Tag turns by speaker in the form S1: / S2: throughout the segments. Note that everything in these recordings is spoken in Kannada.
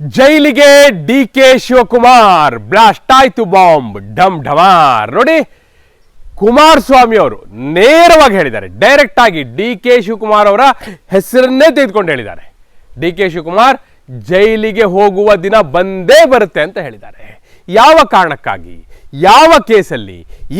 S1: ಜೈಲಿಗೆ ಡಿ ಕೆ ಶಿವಕುಮಾರ್ ಬ್ಲಾಸ್ಟ್ ಆಯ್ತು ಬಾಂಬ್ ಡಮ್ ಢಮಾರ್. ನೋಡಿ, ಕುಮಾರಸ್ವಾಮಿ ಅವರು ನೇರವಾಗಿ ಹೇಳಿದ್ದಾರೆ. ಡೈರೆಕ್ಟ್ ಆಗಿ ಡಿ ಕೆ ಶಿವಕುಮಾರ್ ಅವರ ಹೆಸರನ್ನೇ ತೆಗೆದುಕೊಂಡು ಹೇಳಿದ್ದಾರೆ. ಡಿ ಕೆ ಶಿವಕುಮಾರ್, ಜೈಲಿಗೆ ಹೋಗುವ ದಿನ ಬಂದೇ ಬರುತ್ತೆ ಅಂತ ಹೇಳಿದ್ದಾರೆ. ಯಾವ ಕಾರಣಕ್ಕಾಗಿ? ಯಾವ ಕೇಸಲ್ಲಿ?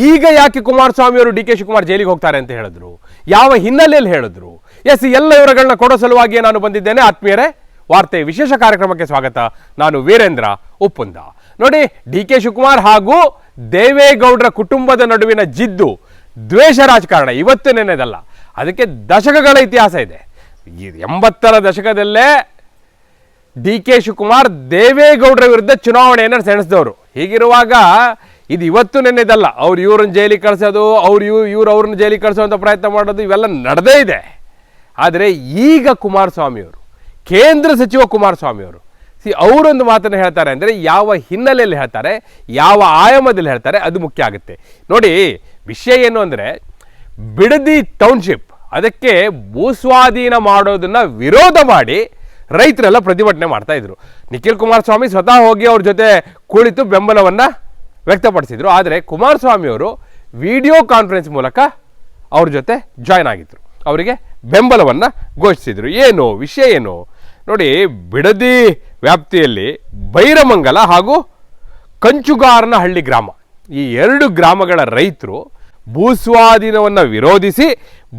S1: ಈಗ ಯಾಕೆ ಕುಮಾರಸ್ವಾಮಿ ಅವರು ಡಿ ಕೆ ಶಿವಕುಮಾರ್ ಜೈಲಿಗೆ ಹೋಗ್ತಾರೆ ಅಂತ ಹೇಳಿದ್ರು? ಯಾವ ಹಿನ್ನೆಲೆಯಲ್ಲಿ ಹೇಳಿದ್ರು? ಎಸ್, ಎಲ್ಲ ವಿವರಗಳನ್ನ ಕೊಡೋ ಸಲುವಾಗಿಯೇ ನಾನು ಬಂದಿದ್ದೇನೆ. ಆತ್ಮೀಯರೇ ವಾರ್ತೆ ವಿಶೇಷ ಕಾರ್ಯಕ್ರಮಕ್ಕೆ ಸ್ವಾಗತ. ನಾನು ವೀರೇಂದ್ರ ಉಪ್ಪುಂದ. ನೋಡಿ, ಡಿ ಕೆ ಶಿವಕುಮಾರ್ ಹಾಗೂ ದೇವೇಗೌಡರ ಕುಟುಂಬದ ನಡುವಿನ ಜಿದ್ದು, ದ್ವೇಷ ರಾಜಕಾರಣ ಇವತ್ತು ನೆನೆದಲ್ಲ. ಅದಕ್ಕೆ ದಶಕಗಳ ಇತಿಹಾಸ ಇದೆ. ಎಂಬತ್ತರ ದಶಕದಲ್ಲೇ ಡಿ ಕೆ ಶಿವಕುಮಾರ್ ದೇವೇಗೌಡರ ವಿರುದ್ಧ ಚುನಾವಣೆಯನ್ನು ಸೆಣಸಿದವರು. ಹೀಗಿರುವಾಗ ಇದು ಇವತ್ತು ನೆನ್ನೆದಲ್ಲ ಅವ್ರು ಇವ್ರನ್ನ ಜೈಲಿಗೆ ಕಳಿಸೋದು, ಅವ್ರು ಇವ್, ಇವ್ರು ಅವ್ರನ್ನ ಜೈಲಿಗೆ ಕಳಿಸೋವಂಥ ಪ್ರಯತ್ನ ಮಾಡೋದು ಇವೆಲ್ಲ ನಡೆದೇ ಇದೆ. ಆದರೆ ಈಗ ಕುಮಾರಸ್ವಾಮಿ ಅವರು ಕೇಂದ್ರ ಸಚಿವ ಕುಮಾರಸ್ವಾಮಿ ಅವರು. ಸಿ, ಅವರೊಂದು ಮಾತನ್ನು ಹೇಳ್ತಾರೆ ಅಂದರೆ ಯಾವ ಹಿನ್ನೆಲೆಯಲ್ಲಿ ಹೇಳ್ತಾರೆ, ಯಾವ ಆಯಾಮದಲ್ಲಿ ಹೇಳ್ತಾರೆ ಅದು ಮುಖ್ಯ ಆಗುತ್ತೆ. ನೋಡಿ, ವಿಷಯ ಏನು ಅಂದರೆ ಬಿಡದಿ ಟೌನ್ಶಿಪ್, ಅದಕ್ಕೆ ಭೂಸ್ವಾಧೀನ ಮಾಡೋದನ್ನು ವಿರೋಧ ಮಾಡಿ ರೈತರೆಲ್ಲ ಪ್ರತಿಭಟನೆ ಮಾಡ್ತಾ ಇದ್ರು. ನಿಖಿಲ್ ಕುಮಾರಸ್ವಾಮಿ ಸ್ವತಃ ಹೋಗಿ ಅವ್ರ ಜೊತೆ ಕುಳಿತು ಬೆಂಬಲವನ್ನು ವ್ಯಕ್ತಪಡಿಸಿದ್ರು. ಆದರೆ ಕುಮಾರಸ್ವಾಮಿ ಅವರು ವಿಡಿಯೋ ಕಾನ್ಫರೆನ್ಸ್ ಮೂಲಕ ಅವ್ರ ಜೊತೆ ಜಾಯ್ನ್ ಆಗಿದ್ರು. ಅವರಿಗೆ ಬೆಂಬಲವನ್ನು ಘೋಷಿಸಿದರು. ಏನು, ವಿಷಯ ಏನು? ನೋಡಿ ಬಿಡದಿ ವ್ಯಾಪ್ತಿಯಲ್ಲಿ ಬೈರಮಂಗಲ ಹಾಗೂ ಕಂಚುಗಾರನಹಳ್ಳಿ ಗ್ರಾಮ. ಈ ಎರಡು ಗ್ರಾಮಗಳ ರೈತರು ಭೂಸ್ವಾಧೀನವನ್ನು ವಿರೋಧಿಸಿ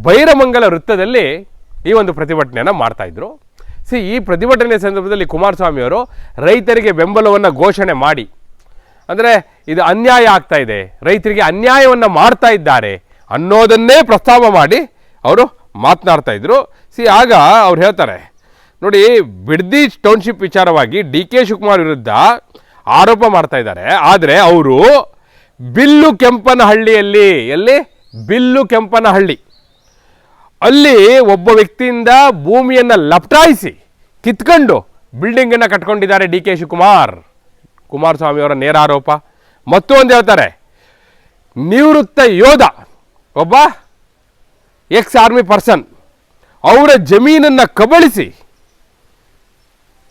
S1: ಬೈರಮಂಗಲ ವೃತ್ತದಲ್ಲಿ ಈ ಒಂದು ಪ್ರತಿಭಟನೆಯನ್ನು ಮಾಡ್ತಾಯಿದ್ರು ಸಿ, ಈ ಪ್ರತಿಭಟನೆ ಸಂದರ್ಭದಲ್ಲಿ ಕುಮಾರಸ್ವಾಮಿಯವರು ರೈತರಿಗೆ ಬೆಂಬಲವನ್ನು ಘೋಷಣೆ ಮಾಡಿ. ಅಂದರೆ ಇದು ಅನ್ಯಾಯ ಆಗ್ತಾ ಇದೆ, ರೈತರಿಗೆ ಅನ್ಯಾಯವನ್ನು ಮಾಡ್ತಾ ಇದ್ದಾರೆ ಅನ್ನೋದನ್ನೇ ಪ್ರಸ್ತಾವ ಮಾಡಿ ಅವರು ಮಾತನಾಡ್ತಾ ಇದ್ರು. ಸಿ, ಆಗ ಅವ್ರು ಹೇಳ್ತಾರೆ ನೋಡಿ ಬಿಡ್ದಿ ಟೌನ್ಶಿಪ್ ವಿಚಾರವಾಗಿ ಡಿ ಕೆ ಶಿವಕುಮಾರ್ ವಿರುದ್ಧ ಆರೋಪ ಮಾಡ್ತಾ ಇದ್ದಾರೆ. ಆದರೆ ಅವರು ಬಿಲ್ಲು ಕೆಂಪನಹಳ್ಳಿಯಲ್ಲಿ, ಎಲ್ಲಿ? ಬಿಲ್ಲು ಕೆಂಪನಹಳ್ಳಿ. ಅಲ್ಲಿ ಒಬ್ಬ ವ್ಯಕ್ತಿಯಿಂದ ಭೂಮಿಯನ್ನು ಲಪಟಾಯಿಸಿ ಕಿತ್ಕೊಂಡು ಬಿಲ್ಡಿಂಗನ್ನು ಕಟ್ಕೊಂಡಿದ್ದಾರೆ ಡಿ ಕೆ ಶಿವಕುಮಾರ್. ಕುಮಾರಸ್ವಾಮಿ ಅವರ ನೇರ ಆರೋಪ. ಮತ್ತೊಂದು ಹೇಳ್ತಾರೆ, ನಿವೃತ್ತ ಯೋಧ, ಒಬ್ಬ ಎಕ್ಸ್ ಆರ್ಮಿ ಪರ್ಸನ್, ಅವರ ಜಮೀನನ್ನು ಕಬಳಿಸಿ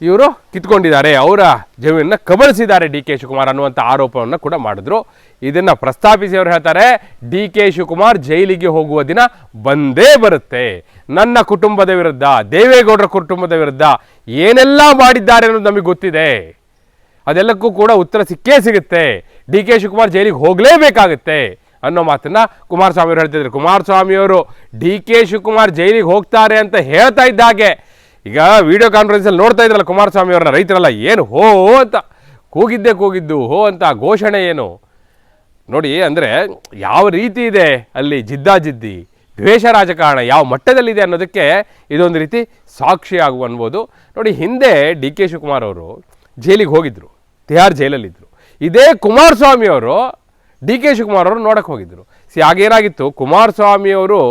S1: ಇವರು ಕಿತ್ಕೊಂಡಿದ್ದಾರೆ, ಅವರ ಜಮೀನನ್ನ ಕಬಳಿಸಿದ್ದಾರೆ ಡಿ ಕೆ ಶಿವಕುಮಾರ್ ಅನ್ನುವಂಥ ಆರೋಪವನ್ನು ಕೂಡ ಮಾಡಿದ್ರು. ಇದನ್ನು ಪ್ರಸ್ತಾಪಿಸಿ ಅವರು ಹೇಳ್ತಾರೆ, ಡಿ ಕೆ ಶಿವಕುಮಾರ್ ಜೈಲಿಗೆ ಹೋಗುವ ದಿನ ಬಂದೇ ಬರುತ್ತೆ. ನನ್ನ ಕುಟುಂಬದ ವಿರುದ್ಧ, ದೇವೇಗೌಡರ ಕುಟುಂಬದ ವಿರುದ್ಧ ಏನೆಲ್ಲ ಮಾಡಿದ್ದಾರೆ ಅನ್ನೋದು ನಮಗೆ ಗೊತ್ತಿದೆ. ಅದೆಲ್ಲಕ್ಕೂ ಕೂಡ ಉತ್ತರ ಸಿಕ್ಕೇ ಸಿಗುತ್ತೆ. ಡಿ ಕೆ ಶಿವಕುಮಾರ್ ಜೈಲಿಗೆ ಹೋಗಲೇಬೇಕಾಗುತ್ತೆ. ಅನ್ನೋ ಮಾತನ್ನ ಕುಮಾರಸ್ವಾಮಿ ಅವರು ಹೇಳ್ತಿದ್ರು. ಕುಮಾರಸ್ವಾಮಿ ಅವರು, ಡಿ ಕೆ ಶಿವಕುಮಾರ್ ಜೈಲಿಗೆ ಹೋಗ್ತಾರೆ ಅಂತ ಹೇಳ್ತಾ ಇದ್ದಾಗೆ ಈಗ ವಿಡಿಯೋ ಕಾನ್ಫರೆನ್ಸಲ್ಲಿ ನೋಡ್ತಾ ಇದ್ರಲ್ಲ ಕುಮಾರಸ್ವಾಮಿ ಅವ್ರನ್ನ ರೈತರೆಲ್ಲ, ಏನು ಹೋ ಅಂತ, ಕೂಗಿದ್ದೆ ಕೂಗಿದ್ದು, ಹೋ ಅಂತ ಘೋಷಣೆ ಏನು? ನೋಡಿ, ಅಂದರೆ ಯಾವ ರೀತಿ ಇದೆ ಅಲ್ಲಿ ಜಿದ್ದಾಜಿದ್ದಿ ದ್ವೇಷ ರಾಜಕಾರಣ ಯಾವ ಮಟ್ಟದಲ್ಲಿದೆ ಅನ್ನೋದಕ್ಕೆ ಇದೊಂದು ರೀತಿ ಸಾಕ್ಷಿ ಆಗುವ ಅನ್ಬೋದು. ನೋಡಿ, ಹಿಂದೆ ಡಿ ಕೆ ಶಿವಕುಮಾರ್ ಅವರು ಜೈಲಿಗೆ ಹೋಗಿದ್ರು, ತಿಹಾರ್ ಜೈಲಲ್ಲಿದ್ದರು ಇದೇ ಕುಮಾರಸ್ವಾಮಿ ಅವರು ಡಿ ಕೆ ಶಿವಕುಮಾರ್ ಅವರು ನೋಡಕ್ಕೆ ಹೋಗಿದ್ರು. ಸಿ ಆಗೇನಾಗಿತ್ತು ಕುಮಾರಸ್ವಾಮಿ ಅವರು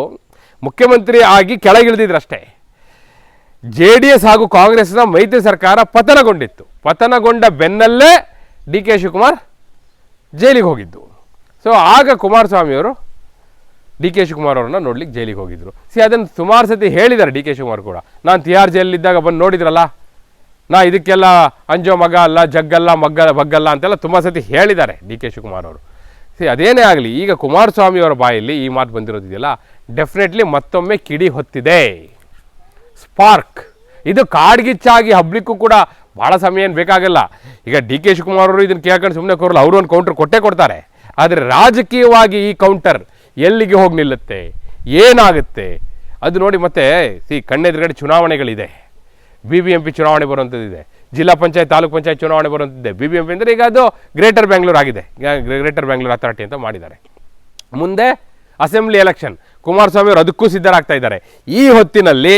S1: ಮುಖ್ಯಮಂತ್ರಿ ಆಗಿ ಕೆಳಗಿಳಿದಿದ್ರು ಅಷ್ಟೇ ಜೆ ಡಿ ಎಸ್ ಹಾಗೂ ಕಾಂಗ್ರೆಸ್ನ ಮೈತ್ರಿ ಸರ್ಕಾರ ಪತನಗೊಂಡಿತ್ತು. ಪತನಗೊಂಡ ಬೆನ್ನಲ್ಲೇ ಡಿ ಕೆ ಶಿವಕುಮಾರ್ ಜೈಲಿಗೆ ಹೋಗಿದ್ದು. ಸೊ ಆಗ ಕುಮಾರಸ್ವಾಮಿಯವರು ಡಿ ಕೆ ಶಿವಕುಮಾರ್ ಅವ್ರನ್ನ ನೋಡ್ಲಿಕ್ಕೆ ಜೈಲಿಗೆ ಹೋಗಿದ್ರು. ಸಿ ಅದನ್ನು ಸುಮಾರು ಸತಿ ಹೇಳಿದ್ದಾರೆ ಡಿ ಕೆ ಶಿವಕುಮಾರ್ ಕೂಡ. ನಾನು ತಿಹಾರ್ ಜೈಲಿದ್ದಾಗ ಬಂದು ನೋಡಿದ್ರಲ್ಲ? ನಾ ಇದಕ್ಕೆಲ್ಲ ಅಂಜೋ ಮಗ ಅಲ್ಲ, ಜಗ್ಗಲ್ಲ, ಮಗ್ಗ, ಬಗ್ಗಲ್ಲ ಅಂತೆಲ್ಲ ತುಂಬ ಸತಿ ಹೇಳಿದ್ದಾರೆ ಡಿ ಕೆ ಶಿವಕುಮಾರ್ ಅವರು. ಸಿ ಅದೇನೇ ಆಗಲಿ, ಈಗ ಕುಮಾರಸ್ವಾಮಿಯವರ ಬಾಯಲ್ಲಿ ಈ ಮಾತು ಬಂದಿರೋದಿದೆಯಲ್ಲ? ಡೆಫಿನೆಟ್ಲಿ ಮತ್ತೊಮ್ಮೆ ಕಿಡಿ ಹೊತ್ತಿದೆ. ಸ್ಪಾರ್ಕ್. ಇದು ಕಾಡ್ಗಿಚ್ಚಾಗಿ ಹಬ್ಲಿಕ್ಕೂ ಕೂಡ ಭಾಳ ಸಮಯ ಏನು ಬೇಕಾಗಲ್ಲ. ಈಗ ಡಿ ಕೆ ಶಿವಕುಮಾರ್ ಅವರು ಇದನ್ನು ಕೇಳ್ಕೊಂಡು ಸುಮ್ಮನೆ ಕೋರಲ್ಲ ಅವರು ಒಂದು ಕೌಂಟರ್ ಕೊಟ್ಟೇ ಕೊಡ್ತಾರೆ. ಆದರೆ ರಾಜಕೀಯವಾಗಿ ಈ ಕೌಂಟರ್ ಎಲ್ಲಿಗೆ ಹೋಗಿ ನಿಲ್ಲುತ್ತೆ? ಏನಾಗುತ್ತೆ? ಅದು ನೋಡಿ ಮತ್ತೆ, ಸಿ, ಕಣ್ಣೆದುರುಗಡೆ ಚುನಾವಣೆಗಳಿದೆ. ಬಿ ಬಿ ಎಂ ಪಿ ಚುನಾವಣೆ ಬರುವಂಥದ್ದಿದೆ. ಜಿಲ್ಲಾ ಪಂಚಾಯತ್, ತಾಲೂಕು ಪಂಚಾಯತ್ ಚುನಾವಣೆ ಬರುವಂಥದ್ದಿದೆ. ಬಿ ಬಿ ಎಂ ಪಿ ಅಂದರೆ ಈಗ ಅದು ಗ್ರೇಟರ್ ಬ್ಯಾಂಗ್ಳೂರ್ ಆಗಿದೆ. ಗ್ರೇಟರ್ ಬ್ಯಾಂಗ್ಳೂರ್ ಅಥಾರಿಟಿ ಅಂತ ಮಾಡಿದ್ದಾರೆ. ಮುಂದೆ ಅಸೆಂಬ್ಲಿ ಎಲೆಕ್ಷನ್ ಕುಮಾರಸ್ವಾಮಿ ಅವರು ಅದಕ್ಕೂ ಸಿದ್ಧರಾಗ್ತಾ ಇದ್ದಾರೆ. ಈ ಹೊತ್ತಿನಲ್ಲಿ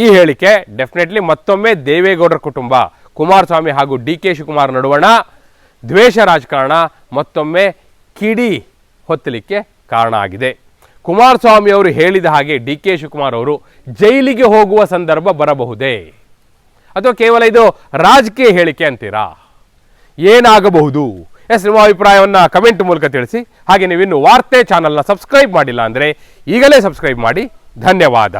S1: ಈ ಹೇಳಿಕೆ ಡೆಫಿನೆಟ್ಲಿ ಮತ್ತೊಮ್ಮೆ ದೇವೇಗೌಡರ ಕುಟುಂಬ, ಕುಮಾರಸ್ವಾಮಿ ಹಾಗೂ ಡಿ ಕೆ ಶಿವಕುಮಾರ್ ನಡುವಣ ದ್ವೇಷ ರಾಜಕಾರಣ ಮತ್ತೊಮ್ಮೆ ಕಿಡಿ ಹೊತ್ತಲಿಕ್ಕೆ ಕಾರಣ ಆಗಿದೆ. ಕುಮಾರಸ್ವಾಮಿ ಅವರು ಹೇಳಿದ ಹಾಗೆ ಡಿ ಕೆ ಶಿವಕುಮಾರ್ ಅವರು ಜೈಲಿಗೆ ಹೋಗುವ ಸಂದರ್ಭ ಬರಬಹುದೇ? ಅಥವಾ ಕೇವಲ ಇದು ರಾಜಕೀಯ ಹೇಳಿಕೆ ಅಂತೀರಾ? ಏನಾಗಬಹುದು? ಎಸ್, ನಿಮ್ಮ ಅಭಿಪ್ರಾಯವನ್ನು ಕಮೆಂಟ್ ಮೂಲಕ ತಿಳಿಸಿ. ಹಾಗೆ ನೀವಿನ್ನು ವಾರ್ತೆ ಚಾನಲ್ನ ಸಬ್ಸ್ಕ್ರೈಬ್ ಮಾಡಿಲ್ಲ ಅಂದರೆ ಈಗಲೇ ಸಬ್ಸ್ಕ್ರೈಬ್ ಮಾಡಿ. ಧನ್ಯವಾದ.